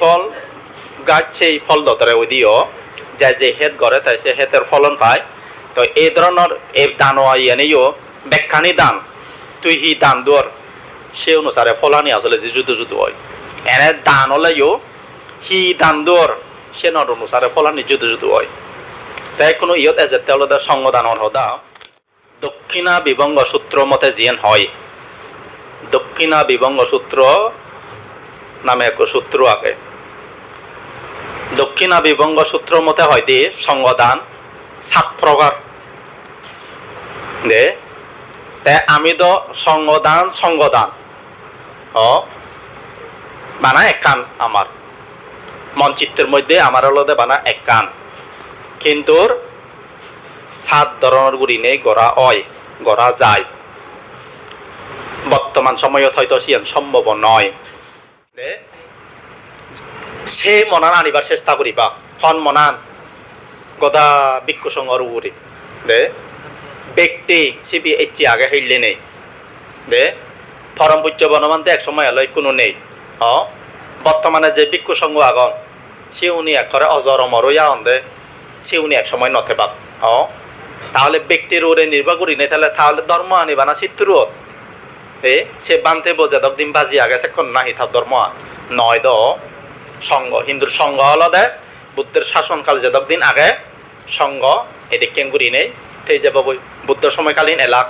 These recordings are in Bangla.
ফল গাছ সেই ফল দতরে ওই দিও, যে যে হেত গড়ে তাই সে হেতের ফলন পায়। তো এই ধরনের এই দান এনেও ব্যাখ্যানি দান। তুই হি দান দর, সে অনুসারে ফলানি আসলে যে যুদ্ধ যুদ্ধ হয়। এনে দান হলেও হি দান দর, সে নর অনুসারে ফলানি যুদ্ধ যুদ্ধ হয়। তাই কোনো ইয়ত এজে তেওঁলোকে সংগদানৰ সদা দক্ষিণা বিভংগ সূত্র মতে যিয়েন হয়। দক্ষিণা বিভংগ সূত্র নামে এক সূত্র আগে। দক্ষিণা বিভংগ সূত্র মতে হয় দি সংগদান সাত প্রকার। দে আমি তো সংগদান সংগদান ও বানা এক কান আমার। মনচিত্রের মধ্যে আমার হলদে বানা এক কান। কিন্তু সাত ধরনের গুড়ি নেই, গড়া হয় গড়া যায়। বর্তমান সময়ত হয়তো সিয়ান সম্ভব নয়। সে মনান আনিবার চেষ্টা করিবা। হন মনান গদা বিক্ষু সংঘর উগুরি দে। ব্যক্তি সিবি এচি আগে হইলে নেই। দে। ফরম পুজ্য বনমান্তে এক সময় এলাই কোনো নেই। হ। বর্তমানে যে বিক্ষু সংঘ আগন সে উনি একরে অজর অমরইয়া অন্দে। সে উনি এক সময় নথে বাপ হ। তাহলে ব্যক্তির ওরে নির্বাহ করি নেই তাহলে তাহলে ধর্ম আনিবা না চিত্রত এ সে বানতে বোঝে দিন বাজি আগে সে কন্যা হিথা ধর্ম নয় দ। সংঘ হিন্দুর সংঘ হল দে বুদ্ধের শাসনকাল যে দিন আগে সংঘ এদিক কেঙ্গুরি নেই, তেই যাব বুদ্ধ সময়কালীন এলাক,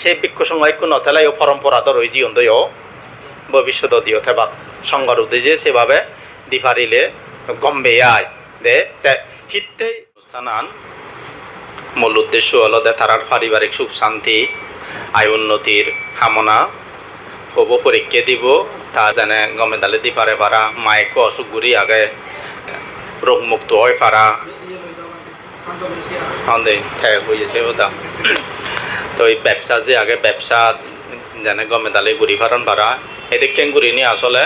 সেই বিক্ষু সংঘ একটু নথেলাই ও পরম্পরা তো রয়েছি অন্তয় ভবিষ্যৎ দিও থেবা। সংঘর উদ্দেশ্যে সেভাবে দিফারিলে গম্বে আয় দে, তে হিত্তেই স্থান আন মূল উদ্দেশ্য হলো যে তারার পারিবারিক সুখ, শান্তি, আয় উন্নতির কামনা হব পরীক্ষা দিব তা যেনে গমে দালে দি পারে পারা মাইকো অসুখ ঘুরি আগে রোগমুক্ত হয় পারা। হয়েছে ওটা। তো এই ব্যবসা যে আগে ব্যবসা যেনে গমে দালে ঘুরি ফারন পারা, এদিক কেন ঘুরি নি আসলে?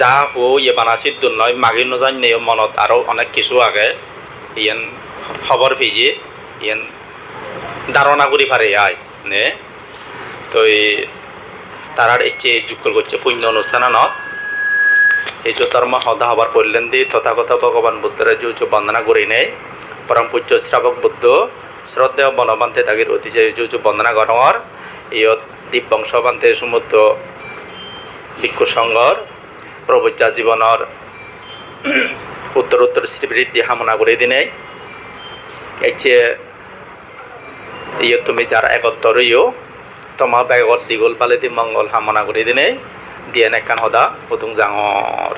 যা হো ইয়ে বানাসির দূর নয় মাগি নজান নেই মনত আরও অনেক কিছু আগে, ইয়ান খবর পেয়ে ইয়ান ধারণা করি পারে আয়, নে। তো তারার ইচ্ছে যুক্ত করছে, পুণ্য অনুষ্ঠান নত এই যে ধর্ম সদা হবার করলেন দি তথাগত ভগবান বুদ্ধের যে উচ্চ বন্দনা করি নেই। পরম পূজ্য শ্রাবক বুদ্ধ, শ্রদ্ধেয় বনবান্তে তাগির অতিশে যে উচ্চ বন্দনা গণর ইয়ত দ্বীপ বংশবান্তে সমুদ্র ভিক্ষু সংঘর প্রবজ্জা জীবনের উত্তর উত্তর শ্রীবৃদ্ধি কামনা করে দিনে এই যে ইয়ে তুমি যারা একত্তরইও তোমা বেগত দীঘল পালে দি মঙ্গল কামনা কৰি দিনে দিয়ে নেকান সদা পুতুং জাঙৰ